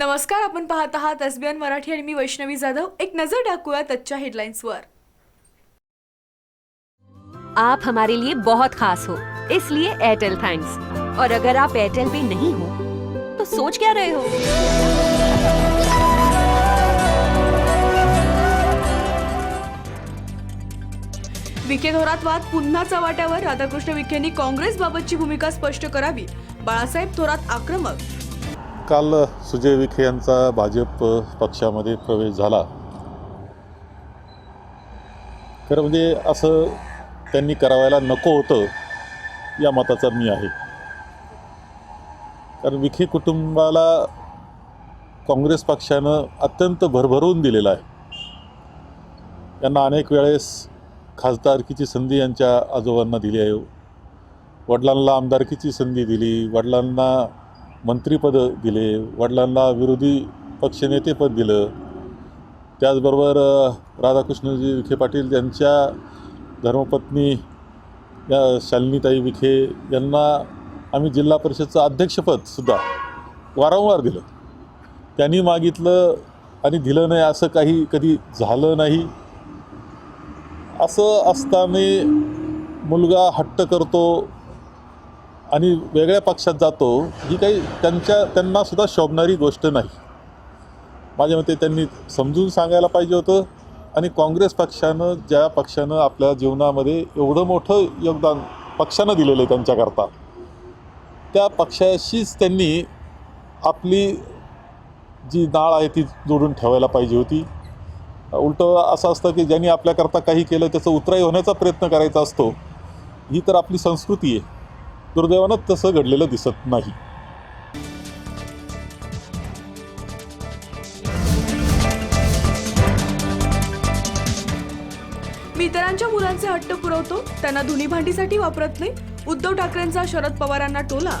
नमस्कार आपण पाहत आहात एस बी एन मराठी आणि मी वैष्णवी जाधव. एक नजर टाकूया आजच्या हेडलाईन्सवर. आप हमारे लिए बहुत खास हो इसलिए एयरटेल थैंक्स और अगर आप एयरटेल पे नहीं हो तो सोच क्या रहे हो? विखे थोरात वाद पुन्हा चव्हाट्यावर राधाकृष्ण विखेंनी काँग्रेसबाबतची भूमिका स्पष्ट करावी. बाळासाहेब थोरात आक्रमक. काल सुजय विखे यांचा भाजप पक्षामध्ये प्रवेश झाला. खरं म्हणजे असं त्यांनी करावायला नको होतं या मताचा मी आहे. कारण विखे कुटुंबाला काँग्रेस पक्षानं अत्यंत भरभरून दिलेलं आहे. त्यांना अनेक वेळेस खासदारकीची संधी यांच्या आजोबांना दिली आहे. वडिलांना आमदारकीची संधी दिली वडिलांना मंत्रीपदं दिले वडिलांना विरोधी पक्षनेतेपद दिलं. त्याचबरोबर राधाकृष्णजी विखे पाटील यांच्या धर्मपत्नी या शालिनीताई विखे यांना आम्ही जिल्हा परिषदचं अध्यक्षपदसुद्धा वारंवार दिलं. त्यांनी मागितलं आणि दिलं नाही असं काही कधी झालं नाही. असं असताना मुलगा हट्ट करतो आणि वेगळ्या पक्षात जातो ही काही त्यांच्या त्यांनासुद्धा शोभणारी गोष्ट नाही. माझ्या मते त्यांनी समजून सांगायला पाहिजे होतं आणि काँग्रेस पक्षानं ज्या पक्षानं आपल्या जीवनामध्ये एवढं मोठं योगदान पक्षानं दिलेलं आहे त्यांच्याकरता त्या पक्षाशीच त्यांनी आपली जी नाळ आहे ती जोडून ठेवायला पाहिजे होती. उलटं असं असतं की ज्यांनी आपल्याकरता काही केलं त्याचं उतराई होण्याचा प्रयत्न करायचा असतो ही तर आपली संस्कृती आहे. दुर्दैवानं तसं घडलेलं दिसत नाही. मी इतरांच्या मुलांचे हट्ट पुरवतो त्यांना धुनी भांडीसाठी वापरत नाही. उद्धव ठाकरेंचा शरद पवारांना टोला.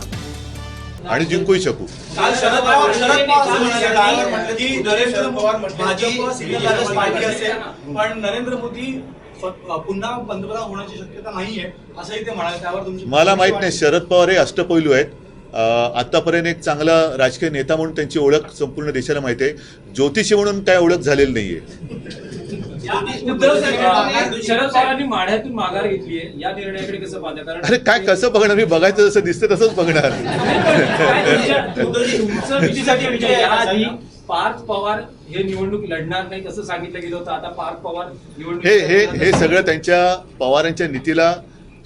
आणि जिंकूही शकू. काल शरद पवार शरद पवार म्हणाले म्हटलं की नरेंद्र पवार म्हटले भाजप सिंगल लार्जेस्ट पार्टी असेल. पण नरेंद्र मोदी पुन्हा पंतप्रधान होण्याची शक्यता नाहीये असंही ते म्हणाले. त्यावर तुमची मला माहीत नाही शरद पवार हे अष्टपैलू आहेत. आतापर्यंत एक चांगला राजकीय नेता म्हणून त्यांची ओळख संपूर्ण देशाला माहिती आहे. ज्योतिषी म्हणून काय ओळख झालेली नाहीये. उद्धव साहेब- शरद पवारांनी माढ्यातून माघार घेतली आहे. या निर्णयाकडे कसं पाहता? कारण अरे काय कसं बघणार? मी बघायचं जसं दिसतं तसंच बघणार. पार्थ पवार हे निवडणूक लढणार नाही असं सांगितलं गेलं होतं. आता पार्थ पवार निवडणूक हे हे हे सगळं त्यांच्या पवारांच्या नीतीला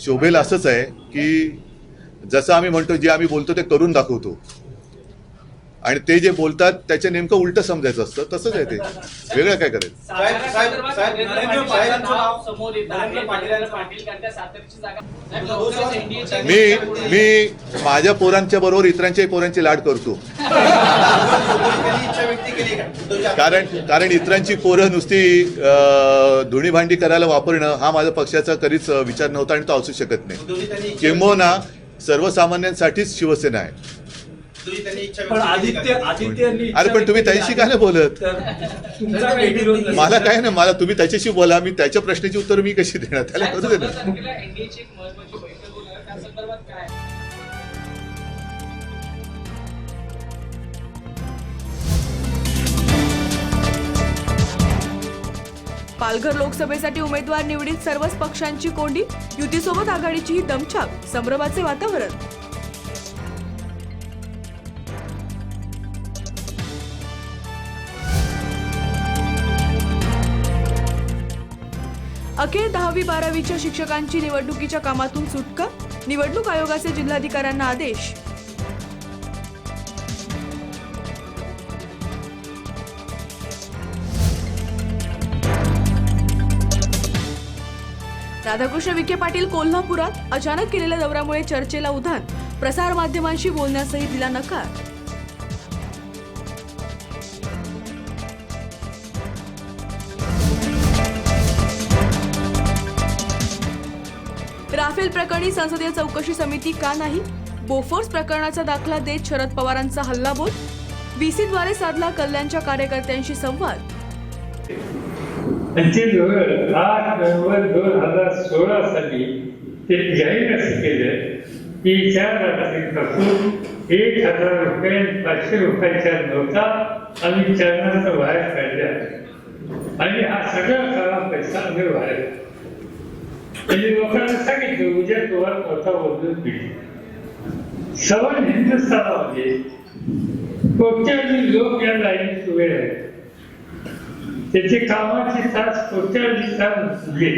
शोभेल असंच आहे की जसं आम्ही म्हणतो जे आम्ही बोलतो ते करून दाखवतो. आणि ते जे बोलतात त्याच्या नेमकं उलटं समजायचं असतं. तसंच आहे ते. वेगळं काय करायचं च्या मी मी माझ्या पोरांच्या बरोबर इतरांच्याही पोरांची लाड करतो. कारण कारण इतरांची पोरं नुसती धुणी भांडी करायला वापरणं हा माझ्या पक्षाचा कधीच विचार नव्हता आणि तो असू शकत नाही. किंबहुना सर्वसामान्यांसाठीच शिवसेना आहे. पण आदित्य का? आदित्यनी अरे पण तुम्ही त्यांच्याशी का नाही बोलत तर तुमचा काही विरोध नसेल. मला काय नाही मला तुम्ही त्याच्याशी बोला मी त्याच्या प्रश्नाची उत्तर मी कशी देणार त्याला करू दे ना तारखेला NDA ची एक महत्त्वाची बैठक होणार त्या संदर्भात काय पालघर लोकसभेसाठी उमेदवार निवडीत सर्वच पक्षांची कोंडी युतीसोबत आघाडीची ही दमछाक संभ्रमाचे वातावरण अखेर दहावी बारावीच्या शिक्षकांची निवडणुकीच्या कामातून सुटका? निवडणूक आयोगाचे जिल्हाधिकाऱ्यांना आदेश. राधाकृष्ण विखे पाटील कोल्हापुरात अचानक केलेल्या दौऱ्यामुळे चर्चेला उधाण. प्रसार माध्यमांशी बोलण्यासही दिला नकार. राफेल प्रकरणी संसदीय चौकशी समिती का नाही? बोफोर्स प्रकरणाचा दाखला देत शरद पवारांचा हल्लाबोल? बीसीद्वारे साधला कल्याणच्या कार्यकर्त्यांशी संवाद? पंचवीस आठ नोव्हेंबर दोन हजार सोळा साली ते जाहीर असं केलं की चार रात्रीपासून एक हजार रुपये पाचशे रुपयाच्या नोटा आणि चलनाचं बाहेर काढल्या आणि हा सगळा खरा पैसा आम्ही बाहेर काढला. म्हणजे लोकांना सांगितलं उद्या सवन हिंदुस्थानामध्ये कोट्यावधी लोक या लाईनीत उभे राहिले त्याचे कामाचे तास कोट्यावधी तास उरले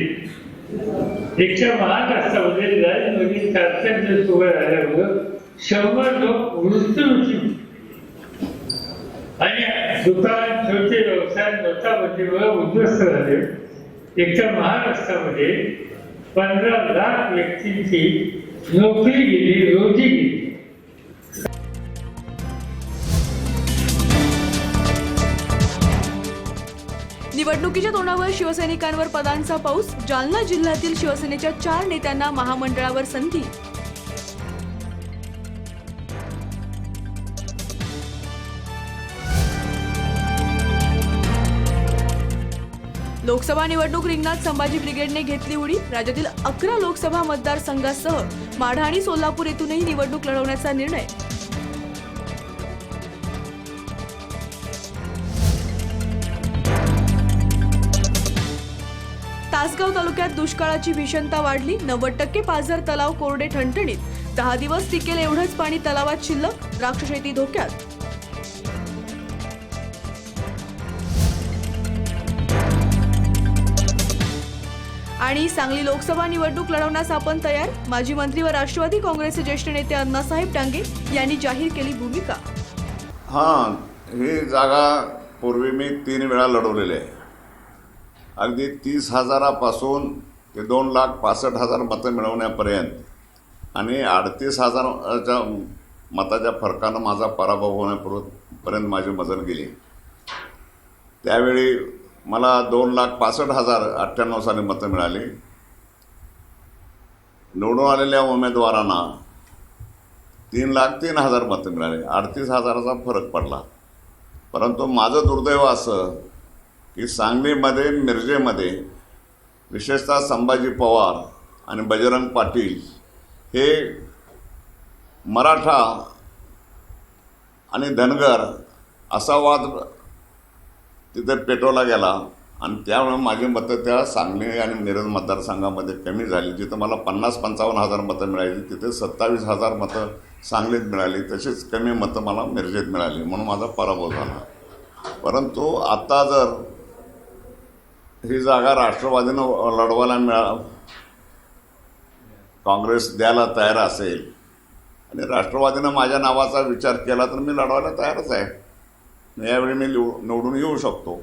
एकच्या महाराष्ट्रामध्ये लाईनमध्ये चार उभे राहिल्यामुळं शंभर लोक मृत्यूमुखी आणि दुकान छोटे व्यवसाय नोटाबंदीमुळे उद्ध्वस्त झाले एकच्या महाराष्ट्रामध्ये पंधरा लाख व्यक्तींची नोकरी गेली रोजी गेली. निवडणुकीच्या तोंडावर शिवसैनिकांवर पदांचा पाऊस जालना जिल्ह्यातील शिवसेनेच्या चार नेत्यांना महामंडळावर संधी लोकसभा निवडणूक रिंगणात संभाजी ब्रिगेडने घेतली उडी. राज्यातील अकरा लोकसभा मतदारसंघासह माढा आणि सोलापूर येथूनही निवडणूक लढवण्याचा निर्णय. तासगाव तालुक्यात दुष्काळाची भीषणता वाढली. नव्वद टक्के पाझर तलाव कोरडे ठणठणीत. दहा दिवस टिकेल एवढंच पाणी तलावात शिल्लक. द्राक्ष शेती धोक्यात. आणि सांगली लोकसभा निवडणूक लढवण्यास आपण तयार? माजी मंत्री व राष्ट्रवादी काँग्रेसचे ज्येष्ठ नेते अण्णासाहेब डांगे यांनी जाहीर केली भूमिका. हां ही जागा पूर्वी मी तीन वेळा लढवलेली आहे. अगदी तीस हजारापासून ते दोन लाख पासष्ट हजार मतं मिळवण्यापर्यंत आणि अडतीस हजाराच्या मताच्या फरकानं माझा पराभव होण्यापूर्वी पर्यंत माझी मदत गेली. त्यावेळी मला दोन लाख पासष्ट हजार अठ्ठ्याण्णव साली मतं मिळाली. निवडून आलेल्या उमेदवारांना तीन लाख तीन हजार मतं मिळाली. अडतीस हजाराचा फरक पडला. परंतु माझं दुर्दैव असं की सांगलीमध्ये मिरजेमध्ये विशेषतः संभाजी पवार आणि बजरंग पाटील हे मराठा आणि धनगर असा वाद तिथे पेटवला गेला आणि त्यामुळे माझी मतं त्या सांगली आणि मिरज मतदारसंघामध्ये कमी झाली. जिथं मला पन्नास पंचावन्न हजार मतं मिळाली तिथे सत्तावीस हजार मतं सांगलीत मिळाली तशीच कमी मतं मला मिरजेत मिळाली. म्हणून माझा पराभव झाला. परंतु आता जर ही जागा राष्ट्रवादीनं लढवायला मिळा काँग्रेस द्यायला तयार असेल आणि राष्ट्रवादीनं माझ्या नावाचा विचार केला तर मी लढवायला तयारच आहे. यावेळी मी निव- निवडून येऊ शकतो.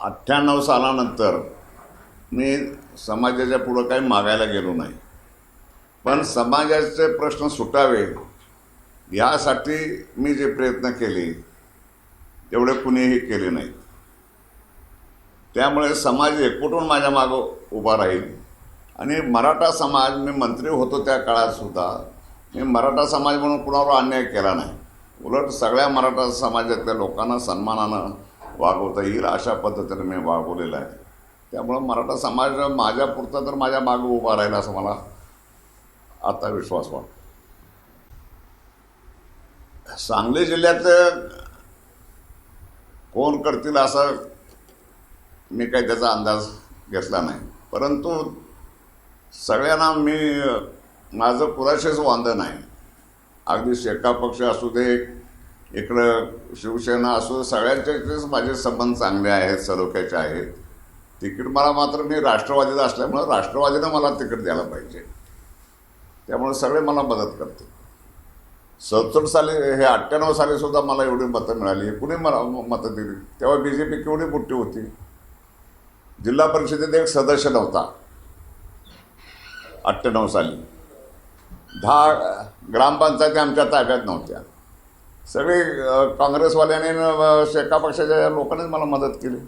अठ्ठ्याण्णव सालानंतर मी समाजाच्या पुढं काही मागायला गेलो नाही. पण समाजाचे प्रश्न सुटावे यासाठी मी जे प्रयत्न केले तेवढे कुणीही केले नाहीत. त्यामुळे समाज एकवटून माझ्या मागं उभा राहील. आणि मराठा समाज मी मंत्री होतो त्या काळात सुद्धा मी मराठा समाज म्हणून कुणावर अन्याय केला नाही. उलट सगळ्या मराठा समाजातल्या लोकांना सन्मानानं वागवता येईल अशा पद्धतीने मी वागवलेलं आहे. त्यामुळं मराठा समाज माझ्यापुरता तर माझ्या मागं उभा राहील असं मला आता विश्वास वाटतो. सांगली जिल्ह्यात कोण करतील असं मी काही त्याचा अंदाज घेतला नाही. परंतु सगळ्यांना मी माझं पुराशेच वांधन आहे अगदी शेका पक्ष असू दे इकडं शिवसेना असू दे सगळ्यांच्याच माझे संबंध चांगले आहेत सलोख्याचे आहेत. तिकीट मला मात्र मी राष्ट्रवादीचा असल्यामुळं राष्ट्रवादीनं मला तिकीट द्यायला पाहिजे. त्यामुळे सगळे मला मदत करते सत्तर साली हे अठ्ठ्याण्णव साली सुद्धा मला एवढी मतं मिळाली. कुणी मला मतं दिली? तेव्हा बी जे पी केवढी मोठी होती? जिल्हा परिषदेत एक सदस्य नव्हता. अठ्ठ्याण्णव साली. दहा ग्रामपंचायती आमच्या ताब्यात नव्हत्या. सगळे काँग्रेसवाल्याने शेका पक्षाच्या लोकांनीच मला मदत केली.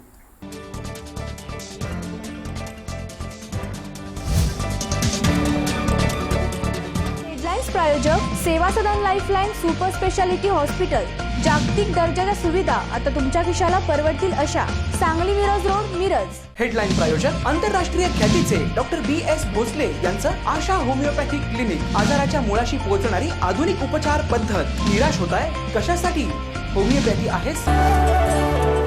प्रायोजक सेवा सदन लाईफलाईन सुपर स्पेशालिटी हॉस्पिटल जागतिक दर्जाच्या सुविधा आता तुमच्या खिशाला परवडतील अशा. सांगली मिरज रोड मिरज हेडलाईन प्रायोजक आंतरराष्ट्रीय ख्यातीचे डॉक्टर बी एस भोसले यांचं आशा होमिओपॅथिक क्लिनिक आजाराच्या मुळाशी पोहोचणारी आधुनिक उपचार पद्धत निराश होत आहे. कशासाठी? होमिओपॅथी आहेच.